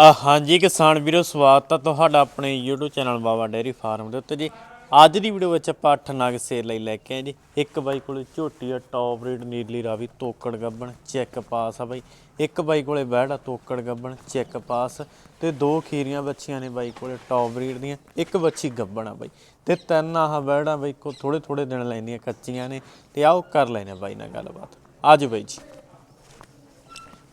ਆ ਹਾਂਜੀ ਕਿਸਾਨ ਵੀਰੋ, ਸਵਾਗਤ ਹੈ ਤੁਹਾਡਾ ਆਪਣੇ YouTube channel Baba dairy farm ਦੇ ਉੱਤੇ ਜੀ। ਅੱਜ ਦੀ ਵੀਡੀਓ ਵਿੱਚ ਆਪਾਂ ਅੱਠ ਨਗ ਸੇਲ ਲਈ ਲੈ ਕੇ ਆਏ ਜੀ। ਇੱਕ ਬਾਈ ਕੋਲੇ ਝੋਟੀ ਆ ਟੌਪ ਰੇਡ ਨੀਲੀ ਰਾਵੀ, ਤੋਕੜ ਗੱਬਣ, ਚੈੱਕ ਪਾਸ ਆ ਬਾਈ। ਇੱਕ ਬਾਈ ਕੋਲੇ ਬੈੜ ਆ ਤੋਕੜ ਗੱਬਣ, ਚੈੱਕ ਪਾਸ। ਤੇ ਦੋ ਖੀਰੀਆਂ ਬੱਚੀਆਂ ਨੇ ਬਾਈ ਕੋਲੇ ਟੌਪ ਰੇਡ ਦੀਆਂ, ਇੱਕ ਬੱਚੀ ਗੱਬਣ ਆ ਬਾਈ। ਤੇ ਤਿੰਨ ਆਹ ਬੈੜਾਂ ਬਾਈ ਕੋ ਥੋੜੇ ਥੋੜੇ ਦਿਨ ਲੈਂਦੀਆਂ ਕੱਚੀਆਂ ਨੇ। ਤੇ ਆਓ ਕਰ ਲੈਨੇ ਬਾਈ ਨਾਲ ਗੱਲਬਾਤ। ਆਜੋ ਬਾਈ ਜੀ।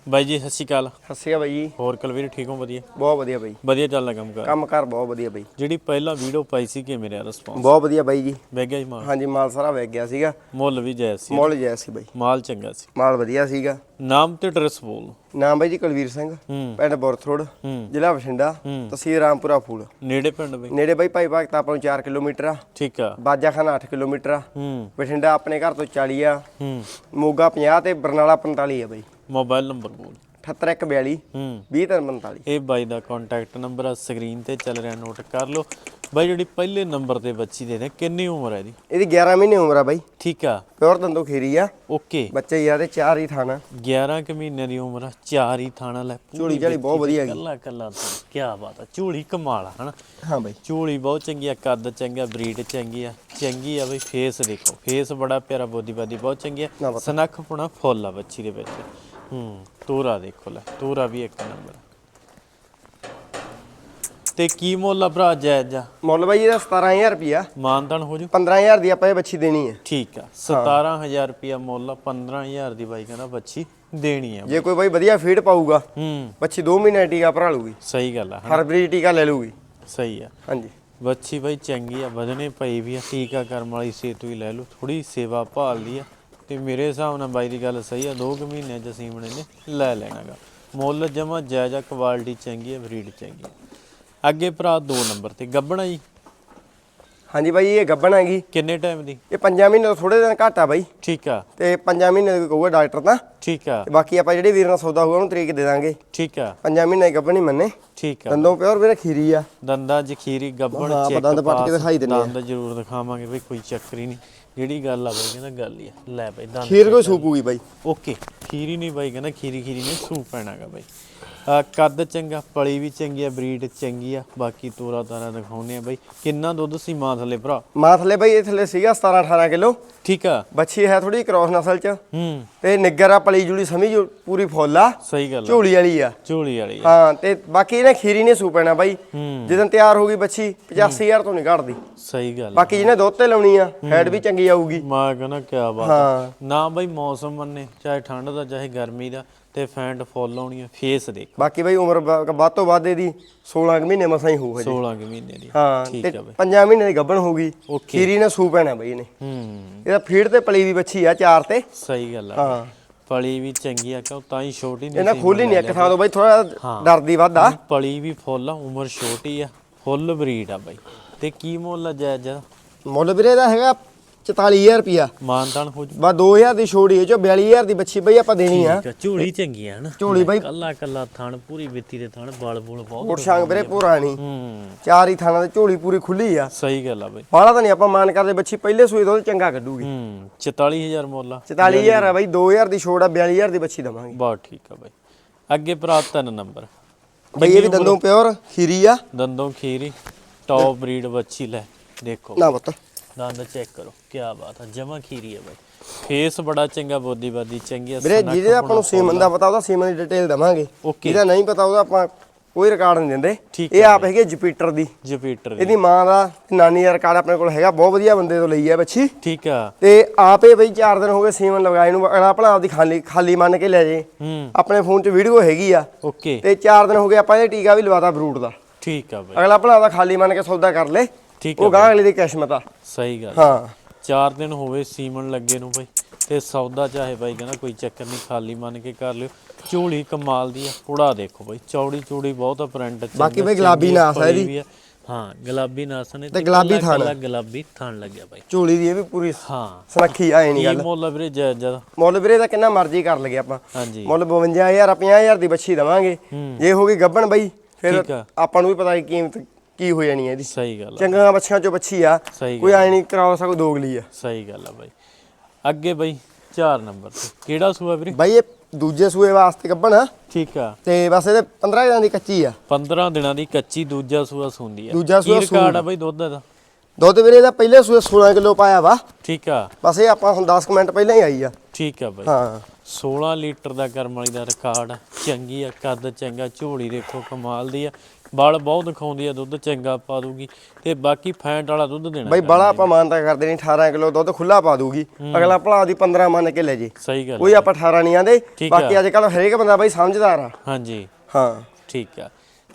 ਬਾਈ ਜੀ ਸਤਿ ਸ਼੍ਰੀ ਅਕਾਲ। ਸਤਿ ਸ਼੍ਰੀ ਅਕਾਲ ਬਾਈ ਜੀ। ਹੋਰ ਕਲਵੀਰ ਠੀਕ ਹੋ ਵਧੀਆ? ਬਹੁਤ ਵਧੀਆ ਬਾਈ। ਵਧੀਆ ਚੱਲਦਾ ਕੰਮ ਕਰ ਕੰਮ ਕਾਰ ਬਹੁਤ ਵਧੀਆ ਬਾਈ। ਜਿਹੜੀ ਪਹਿਲਾਂ ਵੀਡੀਓ ਪਾਈ ਸੀ ਕਿ ਮੇਰੇ ਰਿਸਪੌਂਸ ਬਹੁਤ ਵਧੀਆ ਬਾਈ ਜੀ। ਵਗ ਗਿਆ ਜੀ ਮਾਲ? ਹਾਂਜੀ ਮਾਲ ਸਾਰਾ ਵਗ ਗਿਆ ਸੀਗਾ। ਮੁੱਲ ਵੀ ਜਾਇਜ਼ ਸੀ। ਮੁੱਲ ਜੈ ਸੀ ਬਾਈ। ਮਾਲ ਚੰਗਾ ਸੀ। ਮਾਲ ਵਧੀਆ ਸੀਗਾ। ਨਾਮ ਤੇ ਐਡਰੈਸ ਬੋਲ ਨਾਮ ਬਾਈ ਜੀ ਕੁਲਵੀਰ ਸਿੰਘ। ਹੂੰ। ਪਿੰਡ ਬੁਰਥਰੋਡ ਜ਼ਿਲ੍ਹਾ ਬਠਿੰਡਾ। ਤਹਿਸੀਲ ਰਾਮਪੁਰਾ ਫੂਲ। ਨੇੜੇ ਪਿੰਡ ਬਈ? ਨੇੜੇ ਬਾਈ ਭਾਈ ਭਗਤ ਆਪਾਂ ਨੂੰ 4 ਕਿਲੋਮੀਟਰ ਆ। ਠੀਕ ਆ। ਬਾਜਾਖਾਨਾ 8 ਕਿਲੋਮੀਟਰ ਆ। ਹੂੰ। ਬਠਿੰਡਾ ਆਪਣੇ ਘਰ ਤੋਂ 40 ਆ। ਹੂੰ। ਮੋਗਾ 50 ਤੇ ਬਰਨਾਲਾ 45 ਆ ਬਾਈ। ਮੋਬਾਈਲ ਨੰਬਰ ਬੋਲ। 78142 ਹੂੰ। 20345 ਇਹ ਬਾਈ ਦਾ ਕੰਟੈਕਟ ਨੰਬਰ ਆ ਸਕਰੀਨ ਤੇ ਚੱਲ ਰਿਹਾ ਨੋਟ ਕਰ ਲਓ। ਬਾਈ ਜਿਹੜੀ ਪਹਿਲੇ ਨੰਬਰ ਤੇ ਬੱਚੀ ਦੇ ਦੇ ਕਿੰਨੀ ਉਮਰ ਹੈ ਇਹਦੀ? ਇਹਦੀ 11 ਮਹੀਨੇ ਉਮਰ ਆ ਬਾਈ। ਠੀਕ ਆ। ਪਿਓਰ ਦੰਦੋ ਖੀਰੀ ਆ। ਓਕੇ। ਬੱਚੇ ਯਾਰ ਤੇ ਚਾਰ ਹੀ ਥਾਣਾ। 11 ਕੁ ਮਹੀਨਿਆਂ ਦੀ ਉਮਰ ਆ ਚਾਰ ਹੀ ਥਾਣਾ ਲੈ ਝੋਲੀ ਝਾਲੀ ਬਹੁਤ ਵਧੀਆ ਹੈਗੀ ਕੱਲਾ ਕੱਲਾ ਕੀ ਬਾਤ ਆ ਝੋਲੀ ਕਮਾਲ ਆ ਹਨਾ? ਹਾਂ ਬਾਈ। ਝੋਲੀ ਬਹੁਤ ਚੰਗੀ ਆ ਕੱਦ ਚੰਗਾ ਬਰੀਡ ਚੰਗੀ ਆ ਚੰਗੀ ਆ ਬਈ ਫੇਸ ਦੇਖੋ। ਫੇਸ ਬੜਾ ਪਿਆਰਾ ਬੋਦੀਬਾਦੀ ਬਹੁਤ ਚੰਗੀ ਨਾ ਆ। ਸਨੱਖ ਪੁਣਾ ਫੁੱਲ ਆ ਬੱਚੀ ਦੇ ਵਿੱਚ। ਹੂੰ ਤੋਰਾ ਦੇਖੋ ਲੈ ਤੋਰਾ ਵੀ ਇੱਕ ਨੰਬਰ। ਤੇ ਕੀ ਮੁੱਲ ਆ ਭਰਾ ਜਾਇਜ਼ ਆ? ਮੁੱਲ ਬਾਈ ਇਹਦਾ 17000 ਰੁਪਿਆ ਮਾਨਤਨ ਹੋ ਜੂ? 15000 ਦੀ ਆਪਾਂ ਇਹ ਬੱਚੀ ਦੇਣੀ ਹੈ। ਠੀਕ ਆ 17000 ਰੁਪਿਆ ਮੁੱਲ ਆ 15000 ਦੀ ਬਾਈ ਕਹਿੰਦਾ ਬੱਚੀ ਦੇਣੀ ਆ। ਜੇ ਕੋਈ ਬਾਈ ਵਧੀਆ ਫੀਡ ਪਾਊਗਾ ਹੂੰ। ਬੱਚੀ 2 ਮਹੀਨੇ ਟੀਕਾ ਭਰਾ ਲੂਗੀ ਸਹੀ ਗੱਲ ਆ? ਫਰਵਰੀ ਟੀਕਾ ਲੈ ਲੂਗੀ ਸਹੀ ਆ। ਹਾਂਜੀ। ਬੱਚੀ ਬਾਈ ਚੰਗੀ ਆ ਵਧਣੇ ਪਈ ਵੀ ਆ ਟੀਕਾ ਕਰਮ ਵਾਲੀ ਸੇਤੂ ਹੀ ਲੈ ਲਓ ਥੋੜੀ ਸੇਵਾ ਭਾਲਦੀ ਆ। ਤੇ ਮੇਰੇ ਹਿਸਾਬ ਨਾਲ ਬਾਈ ਦੀ ਗੱਲ ਸਹੀ ਆ 2 ਮਹੀਨਿਆਂ ਚ ਸੀਮਣੇ ਨੇ ਲੈ ਲੈਣਾਗਾ। ਮੁੱਲ ਜਮਾ ਜਾਇਜ਼ਾ ਕੁਆਲਿਟੀ ਚੰਗੀ ਆ ਬਰੀਡ ਚੰਗੀ ਅੱਗੇ ਭਰਾ 2 ਨੰਬਰ ਤੇ ਗੱਬਣਾ ਜੀ? ਹਾਂਜੀ ਬਾਈ ਇਹ ਗੱਬਣ ਹੈਗੀ। ਕਿੰਨੇ ਟਾਈਮ ਦੀ? ਇਹ 5 ਮਹੀਨੇ ਤੋਂ ਥੋੜੇ ਦਿਨ ਘੱਟ ਆ ਬਾਈ। ਠੀਕ ਆ। ਤੇ 5 ਮਹੀਨੇ ਦੀ ਕਹੂਗਾ ਡਾਕਟਰ ਤਾਂ। ਠੀਕ ਆ। ਤੇ ਬਾਕੀ ਆਪਾਂ ਜਿਹੜੇ ਵੀਰ ਨਾਲ ਸੌਦਾ ਹੋਊਗਾ ਉਹਨੂੰ ਤਰੀਕ ਦੇ ਦਾਂਗੇ। ਠੀਕ ਆ। 5 ਮਹੀਨੇ ਗੱਬਣ ਹੀ ਮੰਨੇ। ਠੀਕ ਆ। ਦੰਦੋਂ ਪਿਓਰ ਵੀਰੇ ਖੀਰੀ ਆ। ਦੰਦਾਂ ਜਖੀਰੀ ਗੱਬਣ ਹਾਂ, ਆਪਾਂ ਚੈੱਕ ਦੰਦ ਪੱਟ ਕੇ ਦਿਖਾਈ ਦਿੰਦੇ ਆ। ਦੰਦ ਜ਼ਰੂਰ ਦਿਖਾਵਾਂਗੇ ਬਈ ਕੋਈ ਚੱਕਰ ਹੀ ਨਹੀਂ। ਜਿਹੜੀ ਗੱਲ ਆ ਬਈ ਕਹਿੰਦਾ ਗੱਲ ਹੀ ਆ। ਲੈ ਬਈ ਦੰਦ ਖੀਰ ਕੋਈ ਸੂਪੂਗੀ ਬਾਈ। ਓਕੇ ਖੀਰੀ ਨਹੀਂ ਬਾਈ ਕਹਿੰਦਾ ਖੀਰੀ ਖੀਰੀ ਨੇ ਸੂ ਪੈਣਾਗਾ ਬਾਈ। ਕੱਦ ਚੰਗਾ ਪਲੀ ਵੀ ਚੰਗੀ ਆ ਬਰੀਡ ਚੰਗੀ ਆ। ਬਾਕੀ ਤੋਰਾ ਤਾਰਾ ਦਿਖਾਉਨੇ ਆ ਬਾਈ। ਕਿੰਨਾ ਦੁੱਧ ਸੀ ਮਾਂ ਥੱਲੇ ਭਰਾ? ਮਾਂ ਥੱਲੇ ਬਾਈ ਇਹ ਥੱਲੇ ਸੀਗਾ 17 18 ਕਿਲੋ। ਠੀਕ ਆ। ਬੱਚੀ ਹੈ ਥੋੜੀ ਕ੍ਰੋਸ ਨਸਲ ਚ। ਹੂੰ। ਤੇ ਨਿੱਗਰ ਆ ਪਲੀ ਜੁੜੀ ਸਮਝ ਜੋ ਪੂਰੀ ਫੁੱਲ ਆ। ਸਹੀ ਗੱਲ ਝੋਲੀ ਵਾਲੀ ਆ। ਝੋਲੀ ਵਾਲੀ ਆ। ਹਾਂ ਤੇ ਬਾਕੀ ਇਹਨੇ ਖੀਰੀ ਨੇ ਸੂ ਪੈਣਾ ਬਾਈ। ਜਦੋਂ ਤਿਆਰ ਹੋ ਗਈ ਬੱਚੀ 85000 ਤੋਂ ਨਹੀਂ ਘਟਦੀ। ਸਹੀ ਗੱਲ। ਬਾਕੀ ਜਿਹਨੇ ਦੁੱਧ ਤੇ ਲਾਉਣੀ ਆ ਹੈਡ ਵੀ ਚੰਗੀ ਆਊਗੀ। ਮੈਂ ਕਹਿੰਦਾ ਕਿਆ ਬਾਤ। ਹਾਂ। ਨਾ ਬਾਈ ਮੌਸਮ ਮੰਨੇ ਚਾਹੇ ਠੰਡ ਦਾ ਚਾਹੇ ਗਰਮੀ ਦਾ। ਤੇ ਫੈਂਟ ਫੁੱਲ ਆਉਣੀ ਆ ਫੇਸ ਦੇਖ। ਬਾਕੀ ਬਾਈ ਉਮਰ ਬ- ਵੱਧ ਤੋਂ ਵੱਧ ਇਹਦੀ 16 ਕੁ ਮਹੀਨੇ ਮਸਾਂ ਹੀ ਹੋਊ ਹਜੇ। 16 ਕੁ ਮਹੀਨੇ ਦੀ। ਹਾਂ ਠੀਕ ਤੇ ਆ ਬਾਈ। 5 ਮਹੀਨੇ ਦੀ ਗੱਭਣ ਹੋਊਗੀ। ਓਕੇ। ਖੀਰੀ ਨੇ ਸੂ ਪੈਣਾ ਬਾਈ ਇਹਨੇ। ਹੂੰ। ਇਹਦਾ ਫੀਡ ਤੇ ਪਲੀ ਵੀ ਬੱਚੀ ਆ ਚਾਰ ਤੇ। ਸਹੀ ਗੱਲ ਆ। ਹਾਂ। ਪਲੀ ਵੀ ਚੰਗੀ ਆ ਕਿਉਂ ਤਾਂ ਹੀ ਛੋਟੀ ਨਹੀਂ ਇਹਨਾਂ ਸੀ ਖੋਲੀ ਨਹੀਂ ਇੱਕ ਥਾਂ ਤੋਂ ਬਾਈ ਥੋੜਾ ਹਾਂ। ਡਰਦੀ ਵੱਧ ਆ। ਪਲੀ ਵੀ ਫੁੱਲ ਆ ਉਮਰ ਛੋਟੀ ਆ ਫੁੱਲ ਬਰੀਡ ਆ ਬਾਈ। ਤੇ ਕੀ ਮੁੱਲ ਆ ਜਾਇਜ਼? ਮੁੱਲ ਵੀਰੇ ਦਾ ਹੈਗਾ 44000 ਰੁਪਿਆ ਮਾਨਤਾਨ ਹੋ ਜੂ। ਬਾ 2000 ਦੀ ਛੋੜੀ ਹੈ ਜੋ 42000 ਦੀ ਬੱਚੀ ਬਈ ਆਪਾਂ ਦੇਣੀ ਆ। ਠੀਕ ਆ ਝੋਲੀ ਚੰਗੀ ਆ ਹਨਾ ਝੋਲੀ ਬਾਈ। ਕੱਲਾ ਕੱਲਾ ਥਣ ਪੂਰੀ ਵਿੱਤੀ ਦੇ ਥਣ ਬਲ ਬੁਲ ਬਹੁਤ ਗੁਰਸ਼ਾਂਗ ਵੀਰੇ ਪੂਰਾ ਨਹੀਂ। ਹੂੰ। ਚਾਰ ਹੀ ਥਾਣਾ ਤੇ ਝੋਲੀ ਪੂਰੀ ਖੁੱਲੀ ਆ। ਸਹੀ ਗੱਲ ਆ ਬਾਈ। ਬਾਹਲਾ ਤਾਂ ਨਹੀਂ ਆਪਾਂ ਮਾਨ ਕਰਦੇ ਬੱਚੀ ਪਹਿਲੇ ਸੂਈ ਤੋਂ ਚੰਗਾ ਕੱਢੂਗੀ। ਹੂੰ 44000 ਮੁੱਲ ਆ। 44000 ਆ ਬਾਈ 2000 ਦੀ ਛੋੜ ਆ 42000 ਦੀ ਬੱਚੀ ਦਵਾਂਗੇ। ਬਹੁਤ ਠੀਕ ਆ ਬਾਈ। ਅੱਗੇ ਭਰਾ ਤਿੰਨ ਨੰਬਰ। ਬਈ ਇਹ ਵੀ ਦੰਦੋਂ ਪਿਓਰ ਖੀਰੀ ਆ। ਦੰਦੋਂ ਖੀਰੀ ਟੌਪ ਬਰੀਡ ਬੱਚੀ ਲੈ ਦੇਖੋ। ਨਾ ਪੁੱਤ। ਦੰਦ ਚੈੱਕ ਕਰੋ ਕੀ ਬਾਤ ਆ ਜਮਾ ਖੀਰੀ ਆ ਬਾਈ। ਫੇਸ ਬੜਾ ਚੰਗਾ ਬੋਦੀ ਬਾਦੀ ਚੰਗੀ ਆ ਵੀਰੇ ਜਿਹਦੇ ਆਪਾਂ ਨੂੰ ਸੀਮਨ ਦਾ ਪਤਾ ਉਹਦਾ ਸੀਮਨ ਦੀ ਡਿਟੇਲ ਦਵਾਂਗੇ। ਜਿਹਦਾ ਨਹੀਂ ਪਤਾ ਉਹਦਾ ਆਪਾਂ ਕੋਈ ਰਿਕਾਰਡ ਨਹੀਂ ਦਿੰਦੇ। ਇਹ ਆਪ ਹੈਗੇ ਜੁਪੀਟਰ ਦੀ। ਜੁਪੀਟਰ ਦੀ। ਇਹਦੀ ਮਾਂ ਦਾ ਨਾਨੀ ਦਾ ਰਿਕਾਰਡ ਆਪਣੇ ਕੋਲ ਹੈਗਾ ਬਹੁਤ ਵਧੀਆ ਬੰਦੇ ਤੋਂ ਲਈ ਆ ਬੱਚੀ। ਠੀਕ ਆ। ਤੇ ਆਪੇ ਬਈ 4 ਦਿਨ ਹੋ ਗਏ ਸੀਮਨ ਲਗਾਏ ਨੂੰ ਅਗਲਾ ਭਲਾ ਆਪਦੀ ਖਾਲੀ ਖਾਲੀ ਮੰਨ ਕੇ ਲੈ ਜੇ। ਹੂੰ। ਆਪਣੇ ਫੋਨ 'ਚ ਵੀਡੀਓ ਹੈਗੀ ਆ। ਓਕੇ ਤੇ 4 ਦਿਨ ਹੋ ਗਏ ਆਪਾਂ ਇਹ ਟੀਕਾ ਵੀ ਲਵਾਤਾ ਫਰੂਟ ਦਾ। ਠੀਕ ਆ ਬਾਈ। ਅਗਲਾ ਭਲਾ ਆਪਦਾ ਖਾਲੀ ਮੰਨ ਕੇ ਸੌਦਾ ਕਰ ਲੇ। ਠੀਕ ਉਹ ਗਾਂ ਅਗਲੇ ਦੀ ਕਿਸਮਤ ਆ। ਸਹੀ ਗੱਲ। ਹਾਂ। ਚਾਰ ਦਿਨ ਹੋਵੇ ਸੀਮਨ ਲੱਗੇ ਨੂੰ ਬਾਈ ਤੇ ਸੌਦਾ ਚਾਹੇ ਬਾਈ ਕਹਿੰਦਾ ਕੋਈ ਚੱਕਰ ਨਹੀਂ ਖਾਲੀ ਮੰਨ ਕੇ ਕਰ ਲਿਓ। ਝੋਲੀ ਕਮਾਲ ਦੀ ਆ ਕੁੜਾ ਦੇਖੋ ਬਾਈ ਚੌੜੀ ਚੌੜੀ ਬਹੁਤ ਆ ਪ੍ਰਿੰਟ ਬਾਕੀ ਬਾਈ ਗੁਲਾਬੀ ਨਾਸ ਆ ਇਹਦੀ। ਹਾਂ ਗੁਲਾਬੀ ਨਾਸ ਨੇ ਤੇ ਗੁਲਾਬੀ ਥਣ। ਗੁਲਾਬੀ ਥਣ ਲੱਗਿਆ ਬਾਈ। ਝੋਲੀ ਦੀ ਇਹ ਵੀ ਪੂਰੀ ਹਾਂ। ਸੁਨੱਖੀ ਆਏ ਨਹੀਂ ਗੱਲ। ਮੁੱਲ ਵੀਰੇ ਜਾਇਜ਼ ਜ਼ਿਆਦਾ ਮੁੱਲ ਵੀਰੇ ਦਾ ਕਿੰਨਾ ਮਰਜ਼ੀ ਕਰ ਲਗੇ ਆਪਾਂ। ਹਾਂਜੀ। ਮੁੱਲ 52000 50000 ਦੀ ਬੱਚੀ ਦਵਾਂਗੇ। ਹੂੰ। ਜੇ ਹੋ ਗਈ ਗੱਬਣ ਬਈ ਫਿਰ। ਆਪਾਂ ਨੂੰ ਵੀ ਪਤਾ ਕਿ ਕੀਮਤ ਕੀ ਹੋ ਜਾਣੀ ਹੈ ਇਹਦੀ? ਸਹੀ ਗੱਲ ਆ ਚੰਗੀਆਂ ਬੱਚੀਆਂ ਚੋਂ ਬੱਚੀ ਆ। ਸਹੀ ਕੋਈ ਗੱਲ ਨਹੀਂ ਕਰਾਉ ਸਕੋ ਦੋਗਲੀ ਆ। ਸਹੀ ਗੱਲ ਆ ਬਾਈ। ਅੱਗੇ ਬਾਈ 4 ਨੰਬਰ ਤੇ। ਕਿਹੜਾ ਸੂਆ ਵੀਰੇ? ਬਾਈ ਇਹ ਦੂਜੇ ਸੂਏ ਵਾਸਤੇ ਗੱਬਣ ਆ। ਠੀਕ ਆ। ਤੇ ਬਸ ਇਹਦੇ 15 ਦਿਨਾਂ ਦੀ ਕੱਚੀ ਆ। 15 ਦਿਨਾਂ ਦੀ ਕੱਚੀ ਦੂਜਾ ਸੂਆ ਸੁੰਦੀ ਆ। ਦੂਜਾ ਸੂਆ ਰਿਕਾਰਡ ਸੂੰਦੀ। ਆ ਬਈ ਦੁੱਧ ਦਾ? ਦੁੱਧ ਵੀਰੇ ਇਹਦਾ ਪਹਿਲੇ ਸੂਏ 16 ਕਿਲੋ ਪਾਇਆ ਵਾ। ਠੀਕ ਆ। ਬਸ ਇਹ ਆਪਾਂ ਹੁਣ 10 ਕੁ ਮਿੰਟ ਪਹਿਲਾਂ ਹੀ ਆਈ ਆ। ਠੀਕ ਆ ਬਈ। ਹਾਂ। 16 ਲੀਟਰ ਦਾ ਕਰਮ ਵਾਲੀ ਦਾ ਰਿਕਾਰਡ ਚੰਗੀ ਆ ਕੱਦ ਚੰਗਾ ਝੋੜੀ ਦੇਖੋ ਕਮਾਲ ਦੀ ਆ। ਬਲ ਬਹੁਤ ਦਿਖਾਉਂਦੀ ਆ ਦੁੱਧ ਚੰਗਾ ਪਾ ਦੂਗੀ ਤੇ ਬਾਕੀ ਫੈਂਟ ਵਾਲਾ ਦੁੱਧ ਦੇਣਾ ਬਾਈ ਬੜਾ ਆਪਾਂ ਮਾਨਤਾ ਕਰਦੇ ਨਹੀਂ 18 ਕਿਲੋ ਦੁੱਧ ਖੁੱਲਾ ਪਾ ਦੂਗੀ। ਅਗਲਾ ਭਲਾ ਦੀ 15 ਮੰਨ ਕੇ ਲੈ ਜੇ। ਸਹੀ ਗੱਲ ਕੋਈ ਆਪਾਂ 18 ਨਹੀਂ ਆਂਦੇ। ਬਾਕੀ ਅੱਜ ਕੱਲ ਹਰੇਕ ਬੰਦਾ ਬਾਈ ਸਮਝਦਾਰ ਆ। ਹਾਂਜੀ। ਹਾਂ। ਠੀਕ ਆ।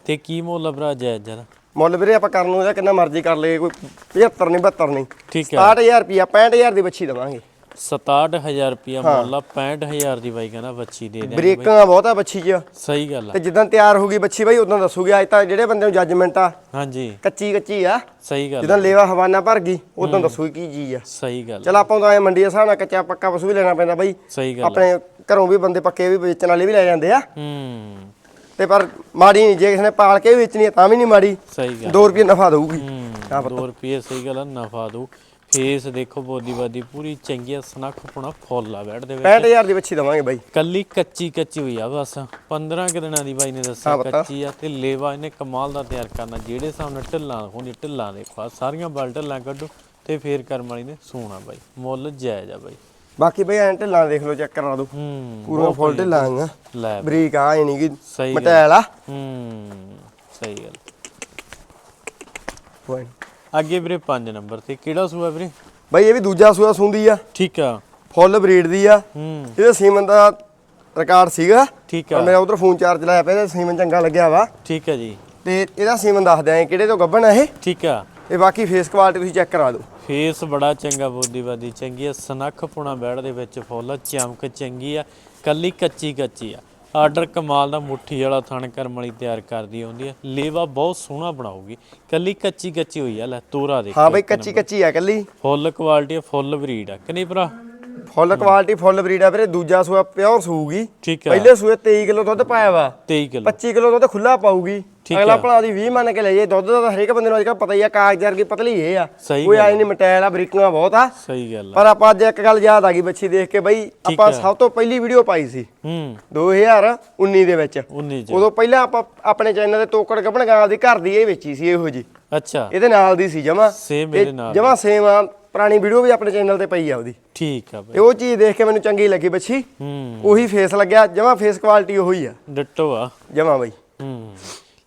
ਤੇ ਕੀ ਮੁੱਲ ਭਰਾ ਜਾਇਜ਼ ਜਰਾ? ਮੁੱਲ ਵੀਰੇ ਆਪਾਂ ਕਰਨ ਨੂੰ ਇਹਦਾ ਕਿੰਨਾ ਮਰਜ਼ੀ ਕਰ ਲਈਏ ਕੋਈ 75 ਨਹੀਂ 72 ਨਹੀਂ। ਠੀਕ ਆ। 60000 ਰੁਪਿਆ 65000 ਦੀ ਬੱਚੀ ਦਵਾਂਗੇ। 67000 ਰੁਪਿਆ ਮੁੱਲ ਆ 65000 ਦੀ ਬਾਈ ਕਹਿੰਦਾ ਬੱਚੀ ਦੇ ਦੇ ਬ੍ਰੇਕਾਂ ਬਹੁਤ ਆ ਬੱਚੀ 'ਚ। ਸਹੀ ਗੱਲ ਆ। ਤੇ ਜਿੱਦਾਂ ਤਿਆਰ ਹੋ ਗਈ ਬੱਚੀ ਬਾਈ ਉਦੋਂ ਦੱਸੂਗੀ ਅੱਜ ਤਾਂ ਜਿਹੜੇ ਬੰਦੇ ਨੂੰ ਜੱਜਮੈਂਟ ਆ ਹਾਂਜੀ। ਕੱਚੀ ਕੱਚੀ ਆ। ਸਹੀ ਗੱਲ ਜਦੋਂ ਲੇਵਾ ਹਵਾਨਾ ਭਰ ਗਈ ਉਦੋਂ ਦੱਸੂਗੀ ਕੀ ਚੀਜ਼ ਆ। ਸਹੀ ਗੱਲ ਚਲ ਆਪਾਂ ਤਾਂ ਐ ਮੰਡੀ ਦੇ ਹਿਸਾਬ ਨਾਲ ਕੱਚਾ ਪੱਕਾ ਪਸ਼ੂ ਵੀ ਲੈਣਾ ਪੈਂਦਾ ਬਾਈ। ਸਹੀ ਗੱਲ ਆਪਣੇ ਘਰੋਂ ਵੀ ਬੰਦੇ ਪੱਕੇ ਵੀ ਵੇਚਣ ਵਾਲੇ ਵੀ ਲੈ ਜਾਂਦੇ ਆ। ਹੂੰ। ਤੇ ਪਰ ਮਾੜੀ ਨਹੀਂ ਜੇ ਕਿਸੇ ਨੇ ਪਾਲ ਕੇ ਵੇਚਣੀ ਤਾਂ ਵੀ ਨਹੀਂ ਮਾੜੀ। ਸਹੀ ਗੱਲ 2 ਰੁਪਏ ਨਫਾ ਦਊਗੀ। ਹੂੰ 2 ਰੁਪਏ ਸਹੀ ਗੱਲ ਆ ਨਫਾ ਦੋ ਫੇਸ ਦੇਖੋ ਬੋਦੀ ਬਾਦੀ ਪੂਰੀ ਚੰਗੀ ਸਨੱਖ ਪੁਣਾ ਫੁੱਲ ਆ ਬੈਠ ਦੇ ਵਿੱਚ। 65000 ਦੀ ਬੱਚੀ ਦਵਾਂਗੇ ਬਾਈ। ਕੱਲੀ ਕੱਚੀ ਕੱਚੀ ਹੋਈ ਆ ਬਸ। 15 ਕਿ ਦਿਨਾਂ ਦੀ ਬਾਈ ਨੇ ਦੱਸਿਆ। ਕੱਚੀ ਆ ਤੇ ਲੇਵਾ ਇਹਨੇ ਕਮਾਲ ਦਾ ਤਿਆਰ ਕਰਨਾ। ਜਿਹੜੇ ਹਿਸਾਬ ਨਾਲ ਢਿੱਲਾਂ ਹੋਣੀ ਢਿੱਲਾਂ ਦੇਖੋ ਸਾਰੀਆਂ ਬਲ ਢਿੱਲਾਂ ਕੱਢੋ ਤੇ ਫੇਰ ਕਰਮ ਵਾਲੀ ਨੇ ਸੋਣਾ ਬਾਈ। ਮੁੱਲ ਜਾਇਜ਼ ਆ ਬਾਈ। ਬਾਕੀ ਬਈ ਐਂ ਢਿੱਲਾਂ ਦੇਖ ਲਓ ਚੈੱਕ ਕਰਾ ਦੋ। ਹੂੰ ਪੂਰਾ ਫੁੱਲ ਢਿੱਲਾਂ ਆ ਬਰੀਕ ਆ ਨਹੀਂ ਕਿ ਮਟੈਲ ਆ। ਹੂੰ ਸਹੀ ਗੱਲ। ਨੀ। ਅੱਗੇ ਵੀਰੇ 5 ਨੰਬਰ ਤੇ ਕਿਹੜਾ ਸੂਆ ਵੀਰੇ? ਬਾਈ ਇਹ ਵੀ ਦੂਜਾ ਸੂਆ ਸੁੰਦੀ ਆ। ਠੀਕ ਆ। ਫੁੱਲ ਬਰੀਡ ਦੀ ਆ। ਹੂੰ। ਇਹਦਾ ਸੀਮਨ ਦਾ ਰਿਕਾਰਡ ਸੀਗਾ। ਠੀਕ ਆ। ਮੇਰਾ ਉਧਰ ਫੋਨ ਚਾਰਜ ਲਾਇਆ ਪਿਆ ਇਹਦਾ ਸੀਮਨ ਚੰਗਾ ਲੱਗਿਆ ਵਾ। ਠੀਕ ਆ ਜੀ। ਤੇ ਇਹਦਾ ਸੀਮਨ ਦੱਸ ਦਿਆਂ ਕਿਹੜੇ ਤੋਂ ਗੱਭਣ ਆ ਇਹ? ਠੀਕ ਆ। ਤੇ ਬਾਕੀ ਫੇਸ ਕੁਆਲਿਟੀ ਤੁਸੀਂ ਚੈੱਕ ਕਰਾ ਦਿਓ। ਫੇਸ ਬੜਾ ਚੰਗਾ ਬੋਦੀਵਾਦੀ ਚੰਗੀ ਆ। ਸਨੱਖ ਪੁਣਾ ਬੈੜ ਦੇ ਵਿੱਚ ਫੁੱਲ ਚਮਕ ਚੰਗੀ ਆ। ਕੱਲੀ ਕੱਚੀ ਕੱਚੀ ਆ। ਆਰਡਰ ਕਮਾਲ ਦਾ ਮੁੱਠੀ ਵਾਲਾ ਥਣ ਕਰਮ ਵਾਲੀ ਤਿਆਰ ਕਰਦੀ ਆਉਂਦੀ ਆ। ਲੇਵਾ ਬਹੁਤ ਸੋਹਣਾ ਬਣਾਉਗੀ ਕੱਲੀ ਕੱਚੀ ਕੱਚੀ ਹੋਈ ਆ ਲੈ ਤੋਰਾ ਦੇਖ ਹਾਂ ਬਈ ਕੱਚੀ ਕੱਚੀ ਆ ਕੱਲੀ। ਫੁੱਲ ਕੁਆਲਿਟੀ ਫੁੱਲ ਬਰੀਡ ਆ। ਕਿ ਨਹੀਂ ਭਰਾ? ਫੁੱਲ ਕੁਆਲਿਟੀ ਫੁੱਲ ਬਰੀਡ ਆ ਵੀਰੇ। ਦੂਜਾ ਸੂਆ ਪਿਓਰ ਸੂਗੀ ਠੀਕ ਆ। ਪਹਿਲੇ ਸੂਏ 23 ਕਿਲੋ ਦੁੱਧ ਪਾਇਆ ਵਾ। 23 ਕਿਲੋ। 25 ਕਿਲੋ ਦੁੱਧ ਖੁੱਲਾ ਪਾਊਗੀ। ਠੀਕ ਅਗਲਾ। ਭਲਾ ਦੀ 20 ਮੰਨ ਕੇ ਲਈਏ ਦੁੱਧ ਦਾ ਤਾਂ ਹਰੇਕ ਬੰਦੇ ਨੂੰ ਅੱਜ ਕੱਲ੍ਹ ਪਤਾ ਹੀ ਆ ਕਾਗਜ਼ ਵਰਗੀ ਪਤਲੀ ਇਹ ਆ। ਕੋਈ ਆਈ ਨਹੀਂ ਮਟੈਲ ਆ ਬਰੀਕਾਂ ਬਹੁਤ ਆ। ਸਹੀ ਗੱਲ ਆ। ਪਰ ਆਪਾਂ ਅੱਜ ਇੱਕ ਗੱਲ ਯਾਦ ਆ ਗਈ ਬੱਚੀ ਦੇਖ ਕੇ ਬਈ ਆਪਾਂ। ਸਭ ਤੋਂ ਪਹਿਲੀ ਵੀਡੀਓ ਪਾਈ ਸੀ। ਹੂੰ। 2019 ਦੇ ਵਿੱਚ। 19 ਚ। ਉਦੋਂ ਪਹਿਲਾਂ ਆਪਾਂ ਆਪਣੇ ਚੈਨਲ ਤੇ ਤੋਕੜ ਗੱਭਣ ਗਾਂ ਦੀ ਘਰ ਦੀ ਇਹ ਵੇਚੀ ਸੀ ਇਹੋ ਜੀ ਅੱਛਾ। ਇਹਦੇ ਨਾਲ ਦੀ ਸੀ ਜਮਾ। Same ਮੇਰੇ ਨਾਲ ਜਮਾ ਸੇਮ ਆ ਪੁਰਾਣੀ ਵੀਡੀਓ ਵੀ ਆਪਣੇ ਚੈਨਲ ਤੇ ਪਈ ਆ ਉਹਦੀ। ਠੀਕ ਆ ਬਈ। ਤੇ ਉਹ ਚੀਜ਼ ਦੇਖ ਕੇ ਮੈਨੂੰ ਚੰਗੀ ਲੱਗੀ ਬੱਚੀ। ਹੂੰ। ਉਹੀ ਫੇਸ ਲੱਗਿਆ ਜਮਾ ਫੇਸ ਕੁਆਲਿਟੀ ਉਹੀ ਆ। ਡਿੱਟੋ ਆ। ਜਮਾ ਬਈ। ਹੂੰ।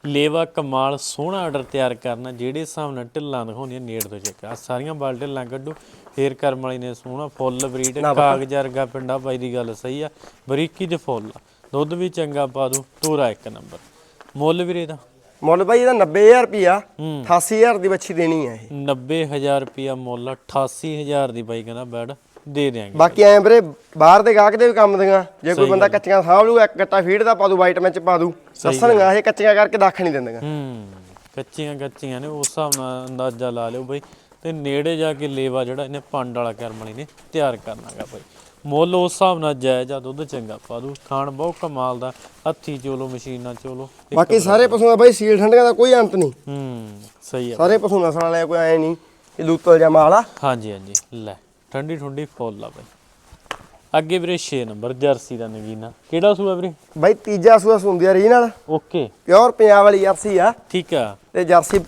ਲੇਵਾ ਕਮਾਲ ਸੋਹਣਾ ਆਰਡਰ ਤਿਆਰ ਕਰਨਾ ਜਿਹੜੇ ਹਿਸਾਬ ਨਾਲ ਢਿੱਲਾਂ ਦਿਖਾਉਂਦੀਆਂ ਨੇੜ ਤੋਂ ਚੈੱਕ। ਆ ਸਾਰੀਆਂ ਬਾਲ ਢਿੱਲਾਂ ਕੱਢੋ। ਫੇਰ ਕਰਮ ਵਾਲੀ ਨੇ ਸੋਹਣਾ ਫੁੱਲ ਬਰੀਡ ਕਾਗਜ਼ ਵਰਗਾ ਪਿੰਡਾ ਬਾਈ ਦੀ ਗੱਲ ਸਹੀ ਆ। ਬਰੀਕੀ ਦੇ ਫੁੱਲ ਦੁੱਧ ਵੀ ਚੰਗਾ ਪਾ ਦੂ ਤੋਰਾ ਇੱਕ ਨੰਬਰ। ਮੁੱਲ ਵੀਰੇ ਦਾ? ਮੁੱਲ ਬਾਈ ਇਹਦਾ 90000 ਰੁਪਿਆ ਹੂੰ। 88000 ਦੀ ਬੱਚੀ ਦੇਣੀ ਆ ਇਹ। 90000 ਰੁਪਿਆ ਮੁੱਲ 88000 ਦੀ ਬਾਈ ਕਹਿੰਦਾ ਬੈਡ। ਦੇ ਦਿਆਂਗੇ। ਬਾਕੀ ਐਂ ਵੀਰੇ ਬਾਹਰ ਦੇ ਗਾਹਕ ਦੇ ਵੀ ਕੰਮ ਦੀਆਂ ਜੇ ਕੋਈ ਬੰਦਾ ਕੱਚੀਆਂ ਸਾਂਭ ਲੂ ਇੱਕ ਗੱਟਾ ਫੀਡ ਦਾ ਪਾ ਦੂ ਵਾਈਟ ਵਿੱਚ ਪਾ ਦੂ ਦੱਸਣਗਾ ਇਹ ਕੱਚੀਆਂ ਕਰਕੇ ਦੱਖ ਨਹੀਂ ਦਿੰਦੀਆਂ। ਹੂੰ ਕੱਚੀਆਂ ਕੱਚੀਆਂ ਨੇ ਉਸ ਹਿਸਾਬ ਨਾਲ ਅੰਦਾਜ਼ਾ ਲਾ ਲਿਓ ਬਈ। ਤੇ ਨੇੜੇ ਜਾ ਕੇ ਲੇਵਾ ਜਿਹੜਾ ਇਹਨੇ ਪੰਡ ਵਾਲਾ ਕਰਮ ਵਾਲੀ ਨੇ ਤਿਆਰ ਕਰਨਾਗਾ ਬਈ। ਮੁੱਲ ਉਸ ਹਿਸਾਬ ਨਾਲ ਜਾਇਜ਼ ਆ ਦੁੱਧ ਚੰਗਾ ਪਾ ਦੂ ਖਾਣ ਬਹੁਤ ਕਮਾਲ ਦਾ ਹੱਥੀ ਚੋਲੋ ਮਸ਼ੀਨਾਂ ਚੋਲੋ ਬਾਕੀ ਸਾਰੇ ਪਸ਼ੂਆਂ ਦਾ ਬਾਈ ਸੀਲ ਠੰਡੀਆਂ ਦਾ ਕੋਈ ਅੰਤ ਨਹੀਂ। ਹੂੰ ਸਹੀ ਆ। ਸਾਰੇ ਪਸ਼ੂ ਨਸਲ ਵਾਲੇ ਕੋਈ ਐ ਨਹੀਂ ਇਹ ਲੂਤਲ ਜਾਂ ਮਾਲ ਹਾਂਜੀ ਹਾਂਜੀ ਲੈ। ਠੰਡੀ ਠੰਡੀ ਫੁੱਲ ਆ ਬਈ। ਅੱਗੇ ਵੀਰੇ 6 ਨੰਬਰ ਜਰਸੀ ਦਾ ਨਗੀਨਾ ਕਿਹੜਾ ਸੂਆ ਵੀਰੇ? ਬਾਈ ਤੀਜਾ ਸੂਆ ਸੁੰਦੀ ਆ ਰੀਜਨਲ ਓਕੇ। ਪਿਓਰ ਪੰਜਾਬ ਵਾਲੀ ਜਰਸੀ ਆ। ਠੀਕ ਆ। ਤੇ ਜਰਸੀ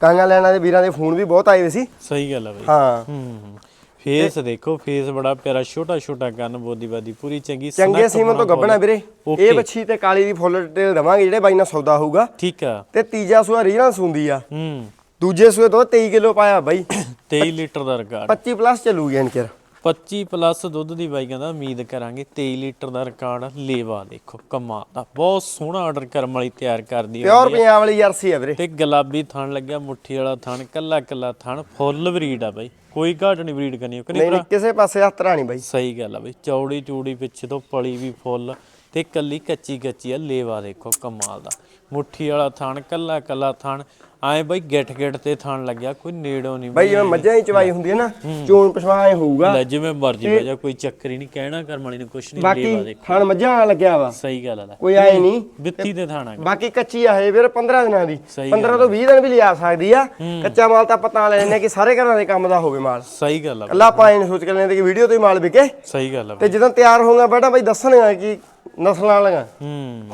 ਕਾਂਗਾ ਲੈਣਾ ਦੇ ਵੀਰਾਂ ਦੇ ਫੋਨ ਵੀ ਬਹੁਤ ਆਏ ਵੇ ਸੀ। ਸਹੀ ਗੱਲ ਆ ਬਈ। ਹਾਂ। ਹੂੰ ਫੇਸ ਦੇਖੋ ਫੇਸ ਬੜਾ ਪਿਆਰਾ ਛੋਟਾ ਛੋਟਾ ਕੰਨ ਬੋਦੀ ਬਾਦੀ ਪੂਰੀ ਚੰਗੀ ਚੰਗੇ ਸੀਮਨ ਤੋਂ ਬਣਾ ਗੱਬਣਾ ਵੀਰੇ. ਇਹ ਬੱਚੀ ਤੇ ਕਾਲੀ ਦੀ ਫੁੱਲ ਡਿਟੇਲ ਦਵਾਂਗੇ ਜਿਹੜੇ ਬਾਈ ਨਾਲ ਸੌਦਾ ਹੋਊਗਾ। ਠੀਕ ਆ। ਤੇ ਤੀਜਾ ਸੂਆ ਰੀਜਨਲ ਸੁੰਦੀ ਆ। ਹੂੰ। ਦੂਜੇ ਸੂਏ ਤੋਂ 23 ਕਿਲੋ ਪਾਇਆ ਬਾਈ। 23 ਲੀਟਰ ਦਾ ਰਿਕਾਰਡ। 25 ਪਲੱਸ ਚੱਲੂਗੀ ਇਨਕਰ 25 ਪਲੱਸ ਦੁੱਧ ਦੀ ਬਾਈ ਕਹਿੰਦਾ ਉਮੀਦ ਕਰਾਂਗੇ 23 ਲੀਟਰ ਦਾ ਰਿਕਾਰਡ ਲੇਵਾ ਦੇਖੋ ਕਮਾਲ ਦਾ। ਬਹੁਤ ਸੋਹਣਾ ਆਰਡਰ ਕਰਮ ਵਾਲੀ ਤਿਆਰ ਕਰਦੀ ਪਿਓਰ ਹੁੰਦੀ ਆ। ਪੰਜਾਬ ਵਾਲੀ ਜਰਸੀ ਆ ਵੀਰੇ। ਤੇ ਗੁਲਾਬੀ ਥਣ ਲੱਗਿਆ ਮੁੱਠੀ ਵਾਲਾ ਥਣ ਕੱਲਾ ਕੱਲਾ ਥਣ ਫੁੱਲ ਬਰੀਡ ਆ ਬਾਈ। ਕੋਈ ਘਾਟ ਨਹੀਂ ਬਰੀਡ ਕਰਨੀ ਕਿ ਨਹੀਂ ਕਿਸੇ ਪਾਸੇ ਹੱਥ ਰਾਣੀ ਬਾਈ। ਸਹੀ ਗੱਲ ਆ ਬਈ ਚੌੜੀ ਚੂੜੀ ਪਿੱਛੇ ਤੋਂ ਪਲੀ ਵੀ ਫੁੱਲ ਤੇ ਕੱਲੀ ਕੱਚੀ ਕੱਚੀ ਆ ਲੇਵਾ ਦੇਖੋ ਕਮਾਲ ਦਾ। ਮੁੱਠੀ ਵਾਲਾ ਥਣ ਕੱਲਾ ਕੱਲਾ ਥਣ। ਐ ਬਈ ਗਿੱਠ ਗਿੱਠ ਤੇ ਥਣ ਲੱਗਿਆ ਕੋਈ ਨੇੜੋਂ ਨਹੀਂ ਬਈ ਜਿਵੇਂ ਮੱਝਾਂ ਦੀ ਚਵਾਈ ਹੁੰਦੀ ਹੈ ਨਾ ਚੋਣ ਪਛਵਾਏ ਹੋਊਗਾ। ਲੈ ਜਿਵੇਂ ਮਰਜ਼ੀ ਵਜਾ ਕੋਈ ਚੱਕਰ ਹੀ ਨਹੀਂ ਕਹਿਣਾ ਕਰਮ ਵਾਲੀ ਨੇ ਕੁਛ ਨਹੀਂ ਲੇਵਾ ਬਾਕੀ ਦੇ ਥਣ ਮੱਝਾਂ ਵਾਲਾ ਲੱਗਿਆ ਵਾ। ਸਹੀ ਗੱਲ ਆ ਕੋਈ ਆਏ ਨਹੀਂ। ਬਿੱਤੀ ਤੇ ਥਾਣਾ ਬਾਕੀ ਕੱਚੀ ਆ ਇਹ ਵੀਰ 15 ਦਿਨਾਂ ਦੀ। ਸਹੀ 15 ਤੋਂ 20 ਦਿਨ ਵੀ ਲਿਆ ਸਕਦੀ ਆ। ਕੱਚਾ ਮਾਲ ਤਾਂ ਪਤਾ ਲੈ ਲੈਣੇ ਕਿ ਸਾਰੇ ਘਰਾਂ ਦੇ ਕੰਮ ਦਾ ਹੋਵੇ ਮਾਲ। ਸਹੀ ਗੱਲ ਆ ਕੱਲਾ ਆਪਾਂ ਨੀ ਸੋਚ ਕੇ ਲੈਂਦੇ ਕਿ ਵੀਡੀਓ ਤੋਂ ਹੀ ਮਾਲ ਵਿਕੇ। ਸਹੀ ਗੱਲ ਆ ਤੇ। ਜਦੋਂ ਤਿਆਰ ਹੋਊਗਾ ਬੇਟਾ ਬਈ ਦੱਸਣਗਾ ਕਿ ਨਸਲਾਂ ਵਾਲੀਆਂ। ਹੂੰ।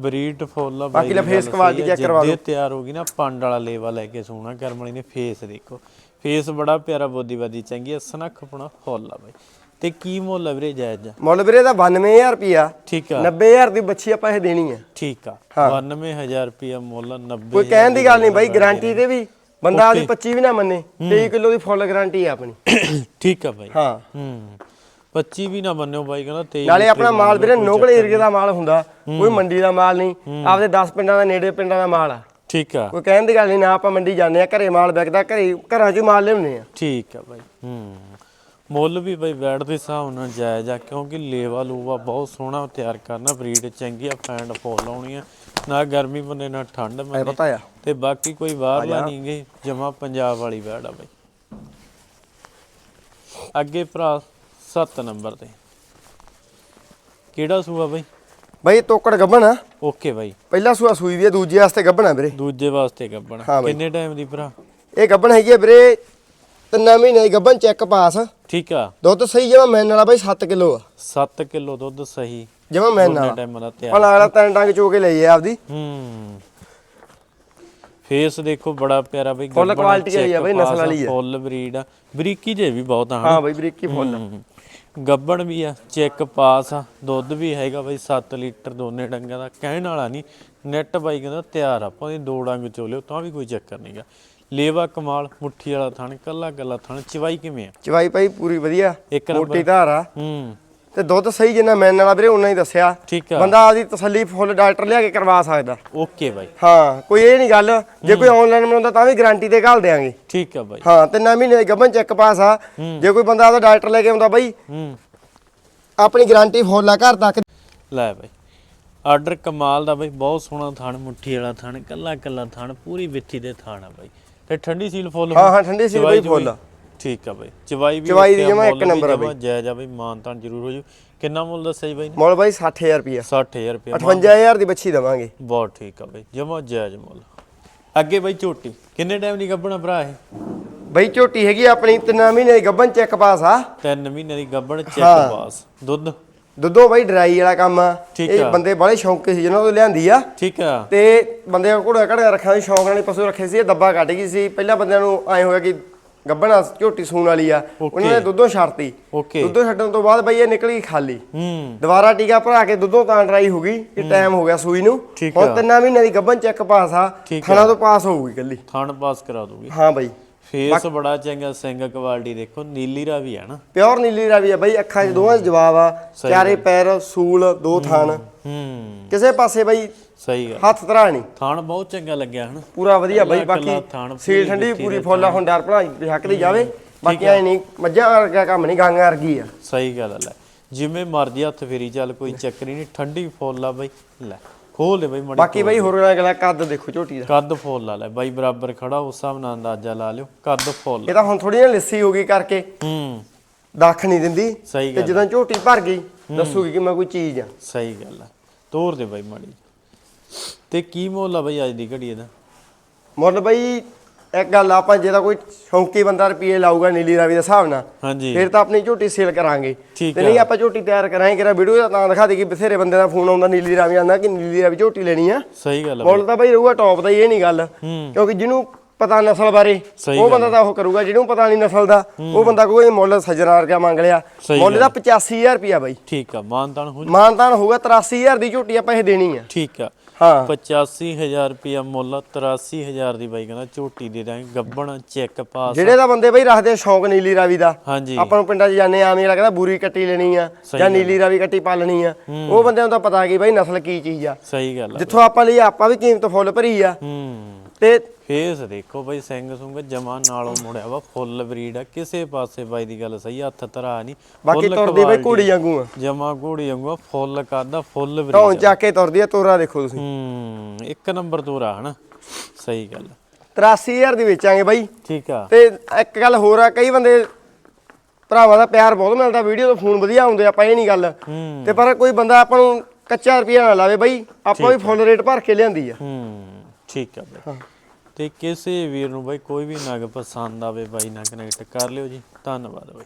ਬਰੀਡ ਫੁੱਲ ਆ ਬਾਕੀ ਲੈ ਦੀ ਸਹੀ ਆ, check ਕਰਵਾ ਜਿੱਦੇ ਤਿਆਰ ਹੋ ਗਈ ਨਾ ਪੰਡ ਵਾਲਾ ਲੇਵਾ ਲੈ ਕੇ ਸੋਣਾ ਕਰਮ ਵਾਲੀ ਨੇ ਫੇਸ ਦੇਖੋ। ਫੇਸ ਬੜਾ ਪਿਆਰਾ ਬੋਦੀਵਾਦੀ ਚੰਗੀ ਆ ਸਨੱਖ ਆਪਣਾ ਫੁੱਲ ਆ ਬਈ। ਤੇ ਕੀ ਮੁੱਲ ਵੀਰੇ ਜਾਇਜ਼? ਆ ਮੁੱਲ ਵੀਰੇ ਦਾ 92000 ਰੁਪਿਆ ਠੀਕ ਆ। 90000 ਦੀ ਬੱਚੀ ਆਪਾਂ ਇਹ ਦੇਣੀ ਆ। ਠੀਕ ਆ। 92000 ਰੁਪਿਆ ਮੁੱਲ 90 ਕੋਈ ਕਹਿਣ ਦੀ ਗੱਲ ਨਹੀਂ ਬਾਈ ਗਾਰੰਟੀ ਤੇ ਵੀ ਬੰਦਾ ਆਪਦੀ 25 ਵੀ ਨਾ ਮੰਨੇ 23 ਕਿਲੋ ਦੀ ਫੁੱਲ ਗਾਰੰਟੀ ਆ ਆਪਣੀ। ਠੀਕ ਆ ਬਾਈ। ਹਾਂ। ਹੂੰ। 25 ਵੀ ਨਾ ਮੰਨਿਓ ਬਾਈ ਕਹਿੰਦਾ 23 ਨਾਲੇ ਆਪਣਾ ਮਾਲ ਵੀਰੇ ਨੋਕਲ ਏਰੀਆ ਦਾ ਮਾਲ ਹੁੰਦਾ ਕੋਈ ਮੰਡੀ ਦਾ ਮਾਲ ਨਹੀਂ ਆਪਦੇ 10 ਪਿੰਡਾਂ ਦਾ ਨੇੜੇ ਪਿੰਡਾਂ ਦਾ ਮਾਲ ਆ। ਠੀਕ ਆ। ਕੋਈ ਕਹਿਣ ਦੀ ਗੱਲ ਨਹੀਂ ਨਾ ਆਪਾਂ ਮੰਡੀ ਜਾਂਦੇ ਆ ਘਰੇ ਮਾਲ ਵਿਕਦਾ ਘਰੇ ਘਰਾਂ 'ਚ ਮਾਲ ਲਿਆਉਂਦੇ ਆ। ਠੀਕ ਆ ਬਾਈ ਹੂੰ। ਮੁੱਲ ਵੀ ਬਾਈ ਵੈਟ ਦੇ ਹਿਸਾਬ ਨਾਲ ਜਾਇਜ਼ ਆ ਕਿਉਂਕਿ ਲੇਵਾ ਲੂਵਾ ਬਹੁਤ ਸੋਹਣਾ ਤਿਆਰ ਕਰਨਾ ਬਰੀਡ ਚੰਗੀ ਆ ਫੈਂਡ ਫੁੱਲ ਲਾਉਣੀ ਆ। ਨਾ ਗਰਮੀ ਬੰਨੇ ਨਾ ਠੰਡ ਬੰਨੇ। ਪਤਾ ਆ। ਤੇ ਬਾਕੀ ਕੋਈ ਬਾਹਰਲਾ ਨਹੀਂ ਗੇ ਜਮਾ ਪੰਜਾਬ ਵਾਲੀ ਵੈੜ ਆ ਬਾਈ। ਅੱਗੇ ਭਰਾ 7 ਨੰਬਰ ਤੇ। ਕਿਹੜਾ ਸੂਆ ਬਾਈ? ਬਾਈ ਤੋਕੜ ਗੱਬਣ ਆ। ਓਕੇ ਬਾਈ। ਪਹਿਲਾ ਸੂਆ ਸੂਈ ਵੀ ਆ ਦੂਜੇ ਵਾਸਤੇ ਗੱਬਣ ਆ ਵੀਰੇ। ਦੂਜੇ ਵਾਸਤੇ ਗੱਬਣ ਹਾਂ ਬਾਈ। ਕਿੰਨੇ ਟਾਈਮ ਦੀ ਭਰਾ? ਇਹ ਗੱਬਣ ਹੈਗੀ ਆ ਵੀਰੇ ਤਿੰਨਾਂ ਮਹੀਨੇ ਦੀ ਗੱਬਣ ਚੈੱਕ ਪਾਸ ਠੀਕ ਆ। ਦੁੱਧ ਸਹੀ ਜਮਾ ਮੈਨ ਵਾਲਾ ਬਾਈ 7 ਕਿਲੋ ਆ। 7 ਕਿਲੋ ਦੁੱਧ ਸਹੀ। ਜਮਾ ਮੈਨ ਵਾਲਾ। ਟਾਈਮ ਦਾ ਤਿਆਰ। ਹੁਣ ਅਗਲਾ ਤਿੰਨ ਡੰਗ ਚੋ ਕੇ ਲਈ ਆ ਆਪਦੀ। ਹੂੰ। ਫੇਸ ਦੇਖੋ ਬੜਾ ਪਿਆਰਾ ਬਈ Full quality ਵਾਲੀ ਆ ਬਈ, ਨਸਲ ਵਾਲੀ ਆ। ਫੁੱਲ ਬਰੀਡ ਆ। ਬਰੀਕੀ ਜੇ ਵੀ ਬਹੁਤ ਆ ਹਾਂ ਬਾਈ ਬਰੀਕੀ ਫੁੱਲ ਹੂੰ। ਗੱਬਣ ਵੀ ਆ ਚੈੱਕ ਪਾਸ ਆ ਦੁੱਧ ਵੀ ਹੈਗਾ ਬਈ 7 ਲੀਟਰ ਦੋਨੇ ਡੰਗਾਂ ਦਾ ਕਹਿਣ ਵਾਲਾ ਨਹੀਂ ਨੈਟ ਬਾਈ ਕਹਿੰਦਾ ਤਿਆਰ ਆ ਇਹ ਦੋ ਡੰਗ ਚੋਲਿਓ ਤਾਂ ਵੀ ਕੋਈ ਚੱਕਰ ਨਹੀਂਗਾ ਲੇਵਾ ਕਮਾਲ ਮੁੱਠੀ ਵਾਲਾ ਥਣ ਕੱਲਾ ਕੱਲਾ ਥਣ ਚਵਾਈ ਕਿਵੇਂ ਆ? ਚਵਾਈ ਭਾਈ ਪੂਰੀ ਵਧੀਆ ਮੋਟੀ ਧਾਰ ਆ। ਹੂੰ। ਤੇ ਦੁੱਧ ਸਹੀ ਜਿੰਨਾ ਮੈਨ ਵਾਲਾ ਵੀਰੇ ਉਨਾ ਹੀ ਦੱਸਿਆ। ਠੀਕ ਆ। ਬੰਦਾ ਆਪਦੀ ਤਸੱਲੀ ਫੁੱਲ ਡਾਕਟਰ ਲਿਆ ਕੇ ਕਰਵਾ ਸਕਦਾ। ਓਕੇ ਬਾਈ। ਹਾਂ ਕੋਈ ਇਹ ਨਹੀਂ ਗੱਲ ਜੇ ਕੋਈ ਆਨਲਾਈਨ ਬਣਾਉਂਦਾ ਤਾਂ ਵੀ ਗਾਰੰਟੀ ਤੇ ਘੱਲ ਦੇਾਂਗੇ ਠੀਕ ਆ ਬਾਈ। ਹਾਂ ਤਿੰਨਾਂ ਮਹੀਨੇ ਦੀ ਗੱਭਣ ਚੈੱਕ ਪਾਸ ਆ। ਜੇ ਕੋਈ ਬੰਦਾ ਆਪਦਾ ਡਾਕਟਰ ਲੈ ਕੇ ਆਉਂਦਾ ਬਾਈ ਆਪਣੀ ਗਾਰੰਟੀ ਫੁੱਲ ਆ ਘਰ ਤੱਕ। ਲੈ ਬਾਈ। ਆਰਡਰ ਕਮਾਲ ਦਾ ਬਾਈ ਬਹੁਤ ਸੋਹਣਾ ਥਣ ਮੁੱਠੀ ਵਾਲਾ ਥਣ ਕੱਲਾ ਕੱਲਾ ਥਣ ਪੂਰੀ ਵਿੱਥੀ ਦੇ ਥਣ ਆ ਬਾਈ। ਤੇ ਠੰਡੀ ਸੀਲ ਫੁੱਲ ਹਾਂ, ਹਾਂ, ਠੰਡੀ ਸੀਲ ਬਾਈ ਫੁੱਲ। ਠੀਕ ਆ ਬਾਈ। ਚਵਾਈ ਵੀ ਚਵਾਈ ਦੀ ਜਮਾਂ ਇੱਕ ਨੰਬਰ ਆ ਜਮਾਂ ਜਾਇਜ਼ ਆ ਬਾਈ ਮਾਨ ਤਾਨ ਜ਼ਰੂਰ ਹੋ ਜੂ। ਕਿੰਨਾ ਮੁੱਲ ਦੱਸਿਆ ਜੀ ਬਾਈ ਨੇ? ਮੁੱਲ ਬਾਈ 60000 ਰੁਪਿਆ 60000 ਰੁਪਏ 58000 ਦੀ ਬੱਚੀ ਦਵਾਂਗੇ। ਬਹੁਤ ਠੀਕ ਆ ਬਾਈ ਜਮਾ ਜਾਇਜ਼ ਮੁੱਲ। ਅੱਗੇ ਬਾਈ ਝੋਟੀ ਕਿੰਨੇ ਟਾਈਮ ਦੀ ਗੱਬਣਾ ਭਰਾ ਇਹ? ਬਈ ਝੋਟੀ ਹੈਗੀ ਆਪਣੀ ਤਿੰਨਾਂ ਮਹੀਨੇ ਦੀ ਗੱਭਣ ਚੈੱਕ ਪਾਸ ਆ। ਤਿੰਨ ਮਹੀਨੇ ਦੀ ਗੱਬਣ ਚੈੱਕ ਹਾਂ। ਪਾਸ ਦੁੱਧ? ਦੁੱਧੋਂ ਬਾਈ ਡਰਾਈ ਵਾਲਾ ਕੰਮ ਆ। ਠੀਕ ਇਹ ਆ। ਬੰਦੇ ਬਾਲੇ ਸ਼ੌਂਕੀ ਸੀ ਜਿਹਨਾਂ ਤੋਂ ਲਿਆਂਦੀ ਆ। ਠੀਕ ਆ। ਤੇ ਬੰਦੇ ਘੋੜਾ ਘੜਾ ਰੱਖਣ ਦੇ ਸ਼ੌਂਕ ਨਾਲ ਹੀ ਪਸ਼ੂ ਰੱਖੇ ਸੀ ਇਹ ਦੱਬਾ ਕੱਢ ਗਈ ਸੀ। ਪਹਿਲਾਂ ਬੰਦਿਆਂ ਨੂੰ ਐ ਹੋਇਆ ਕਿ ਗੱਭਣਾ ਝੋਟੀ ਸੂਣ ਵਾਲੀ ਆ। ਉਹਨਾਂ ਨੇ ਦੁੱਧੋਂ ਛੱਡਤੀ। ਓਕੇ। ਦੁੱਧੋਂ ਛੱਡਣ ਤੋਂ ਬਾਅਦ ਬਈ ਇਹ ਨਿਕਲੀ ਖਾਲੀ। ਹੂੰ। ਦੁਬਾਰਾ ਟੀਕਾ ਭਰਾ ਕੇ ਦੁੱਧੋਂ ਤਾਂ ਡਰਾਈ ਹੋ ਗਈ ਕਿ ਟਾਈਮ ਹੋ ਗਿਆ ਸੂਈ ਨੂੰ। ਹੁਣ। ਤਿੰਨਾਂ ਮਹੀਨੇ ਦੀ ਗੱਭਣ ਚੈੱਕ ਪਾਸ ਆ ਖਾਣਾ ਤੋਂ ਪਾਸ ਹੋਊਗੀ ਕੱਲੀ ਥਣ ਪਾਸ ਕਰਾ ਦੂਗੀ ਹਾਂ ਬਈ। ਫੇਸ ਬੜਾ ਚੰਗਾ ਸਿੰਘ ਕੁਆਲਿਟੀ ਦੇਖੋ ਨੀਲੀ ਰਾਵੀ ਆ ਨਾ। ਪਿਓਰ ਨੀਲੀ ਰਾਵੀ ਆ ਬਈ ਅੱਖਾਂ 'ਚ ਦੋਵਾਂ 'ਚ ਜਵਾਬ ਆ। ਚਾਰੇ ਪੈਰ ਸੂਲ ਦੋ ਥਣ। ਹੂੰ। ਕਿਸੇ ਪਾਸੇ ਬਈ ਸਹੀ ਗੱਲ। ਹੱਥ ਧਰਾ ਨਹੀਂ। ਥਣ ਬਹੁਤ ਚੰਗਾ ਲੱਗਿਆ ਹਨ। ਪੂਰਾ ਵਧੀਆ ਬਈ ਬਾਕੀ ਸੀਲ ਠੰਡੀ ਪੂਰੀ ਫੁੱਲ ਆ ਹੁਣ ਡਰ ਭਲਾ ਹੱਕਦੀ ਜਾਵੇ। ਬਾਕੀ ਐ ਨਹੀਂ ਮੱਝਾਂ ਵਰਗਾ ਕੰਮ ਨਹੀਂ ਗਾਂਗਾ ਵਰਗੀ ਆ। ਸਹੀ ਗੱਲ ਆ ਲੈ। ਜਿਵੇਂ ਮਰਜ਼ੀ ਹੱਥ ਫੇਰੀ ਚੱਲ ਕੋਈ ਚੱਕਰ ਨਹੀਂ ਠੰਡੀ ਫੁੱਲ ਆ ਬਈ ਲੈ। ਖੋਲ ਦੇ ਬਈ ਮੜੀ ਬਾਕੀ ਬਈ ਹੋਰ ਅਗਲਾ ਕੱਦ ਦੇਖੋ ਝੋਟੀ ਦਾ। ਕੱਦ ਫੁੱਲ ਆ ਲੈ ਬਾਈ ਬਰਾਬਰ ਖੜਾ ਉਸ ਹਿਸਾਬ ਨਾਲ ਅੰਦਾਜ਼ਾ ਲਾ ਲਿਓ। ਕੱਦ ਫੁੱਲ। ਇਹ ਤਾਂ ਹੁਣ ਥੋੜੀ ਜਿਹੀ ਲਿੱਸੀ ਹੋ ਗਈ ਕਰਕੇ। ਹੂੰ। ਦੱਖ ਨਹੀਂ ਦਿੰਦੀ। ਸਹੀ ਤੇ ਗੱਲ ਜਦੋਂ ਝੋਟੀ ਭਰ ਗਈ ਦੱਸੂਗੀ ਕਿ ਮੈਂ ਕੋਈ ਚੀਜ਼ ਆ। ਸਹੀ ਗੱਲ ਆ ਤੋਰ ਦੇ ਬਾਈ ਮਾੜੀ ਤੇ ਕੀ ਮੁੱਲ ਆ ਬਈ ਅੱਜ ਦੀ ਘੜੀ ਇਹਦਾ? ਮੁੱਲ ਬਈ ਇੱਕ ਗੱਲ ਆਪਾਂ ਜੇ ਤਾਂ ਕੋਈ ਸ਼ੌਂਕੀ ਬੰਦਾ ਰੁਪਏ ਲਾਊਗਾ ਨੀਲੀ ਰਾਵੀ ਦੇ ਹਿਸਾਬ ਨਾਲ ਹਾਂਜੀ। ਫਿਰ ਤਾਂ ਆਪਣੀ ਝੋਟੀ ਸੇਲ ਕਰਾਂਗੇ। ਤੇ ਨਹੀਂ ਆਪਾਂ ਝੋਟੀ ਤਿਆਰ ਕਰਾਂਗੇ ਕਿਰਾ ਵੀਡੀਓ ਦਾ ਤਾਂ ਦਿਖਾ ਦੇ ਕਿ ਬਥੇਰੇ ਬੰਦੇ ਦਾ ਫੋਨ ਆਉਂਦਾ ਨੀਲੀ ਰਾਵੀ ਆਂਦਾ ਕਿ ਨੀਲੀ ਰਾਵੀ ਝੋਟੀ ਲੈਣੀ ਆ। ਸਹੀ ਗੱਲ ਆ ਮੁੱਲ ਤਾਂ ਬਈ ਰਹੂਗਾ ਟੌਪ ਦਾ ਹੀ ਇਹ ਨਹੀਂ ਗੱਲ। ਕਿਉਂਕਿ ਜਿਹਨੂੰ ਪਤਾ ਨਸਲ ਬਾਰੇ ਸਹੀ ਉਹ ਬੰਦਾ ਤਾਂ ਉਹ ਕਰੂਗਾ ਜਿਹਨੂੰ ਪਤਾ ਨਹੀਂ ਨਸਲ ਦਾ ਉਹ ਬੰਦਾ ਕੋਈ ਮੁੱਲ ਸੱਜਣਾ ਰੁਪਿਆ ਮੰਗ ਲਿਆ। ਮੁੱਲ ਦਾ 85000 ਰੁਪਿਆ ਬਾਈ। ਠੀਕ ਆ ਮਾਨਤਾਨ ਹੋ ਮਾਨਤਾਨ ਹੋਊਗਾ 83000 ਦੀ ਝੋਟੀ ਆਪਾਂ ਇਹ ਦੇਣੀ ਆ। ਠੀਕ ਆ। ਹਾਂ। 85000 ਰੁਪਿਆ ਮੁੱਲ 83000 ਦੀ ਬਾਈ ਕਹਿੰਦਾ ਝੋਟੀ ਦੇ ਦਾਂਗੇ ਗੱਬਣ ਚੈੱਕ ਪਾਸ। ਜਿਹੜੇ ਦਾ ਬੰਦੇ ਬਈ ਰੱਖਦੇ ਸ਼ੌਂਕ ਨੀਲੀ ਰਾਵੀ ਦਾ ਆਪਾਂ ਨੂੰ ਪਿੰਡਾਂ 'ਚ ਜਾਂਦੇ ਆਵੇਂ ਕਹਿੰਦਾ ਬੂਰੀ ਕੱਟੀ ਲੈਣੀ ਆ ਜਾਂ ਨੀਲੀ ਰਾਵੀ ਕੱਟੀ ਪਾਲਣੀ ਆ। ਉਹ ਬੰਦਿਆਂ ਨੂੰ ਤਾਂ ਪਤਾ ਕਿ ਬਈ ਨਸਲ ਕੀ ਚੀਜ਼ ਆ। ਸਹੀ ਗੱਲ ਆ। ਜਿੱਥੋਂ ਆਪਾਂ ਲਈ ਆਪਾਂ ਵੀ ਕੀਮਤ ਫੁੱਲ ਭਰੀ ਆ। ਹੂੰ। ਤੇ ਫੇਸ ਦੇਖੋ ਬਾਈ ਸਿੰਘ ਸੁੰਗ ਜਮਾ ਨਾਲੋਂ ਮੁੜਿਆ ਵਾ ਫੁੱਲ ਬਰੀਡ ਆ ਕਿਸੇ ਪਾਸੇ ਬਾਈ ਦੀ ਗੱਲ ਸਹੀ ਹੱਥ ਧਰਾ ਨਹੀਂ ਬਾਕੀ ਤੁਰਦੀ ਬਈ ਘੋੜੀ ਵਾਂਗੂ ਆ। ਜਮਾ ਘੋੜੀ ਵਾਂਗੂ ਆ, ਫੁੱਲ ਕਰਦਾ ਫੁੱਲ ਬਰੀਡ ਚੱਕ ਕੇ ਤੁਰਦੀ ਆ ਤੋਰਾ ਦੇਖੋ ਤੁਸੀਂ। ਹੂੰ ਇੱਕ ਨੰਬਰ ਤੋਰਾ ਹਨਾ ਸਹੀ ਗੱਲ 83000 ਦੀ ਵੇਚਾਂਗੇ ਬਾਈ। ਠੀਕ ਆ। ਤੇ ਇੱਕ ਗੱਲ ਹੋਰ ਆ ਕਈ ਬੰਦੇ ਭਰਾਵਾਂ ਦਾ ਪਿਆਰ ਬਹੁਤ ਮਿਲਦਾ ਵੀਡੀਓ ਤੋਂ ਫੋਨ ਵਧੀਆ ਆਉਂਦੇ ਆਪਾਂ ਇਹ ਨਹੀਂ ਗੱਲ। ਤੇ ਪਰ ਕੋਈ ਬੰਦਾ ਆਪਾਂ ਨੂੰ ਕੱਚਾ ਰੁਪਿਆ ਨਾ ਲਾਵੇ ਬਾਈ ਆਪਾਂ ਵੀ ਫੁੱਲ ਰੇਟ ਭਰ ਕੇ ਲਿਆਂਦੀ ਆ। ਹੂੰ ਠੀਕ ਆ ਬਾਈ। ਤੇ ਕਿਸੇ ਵੀਰ ਨੂੰ ਬਾਈ ਕੋਈ ਵੀ ਨਗ ਪਸੰਦ ਆਵੇ ਬਾਈ ਨਾਲ ਕਨੈਕਟ ਕਰ ਲਿਓ ਜੀ। ਧੰਨਵਾਦ ਬਾਈ।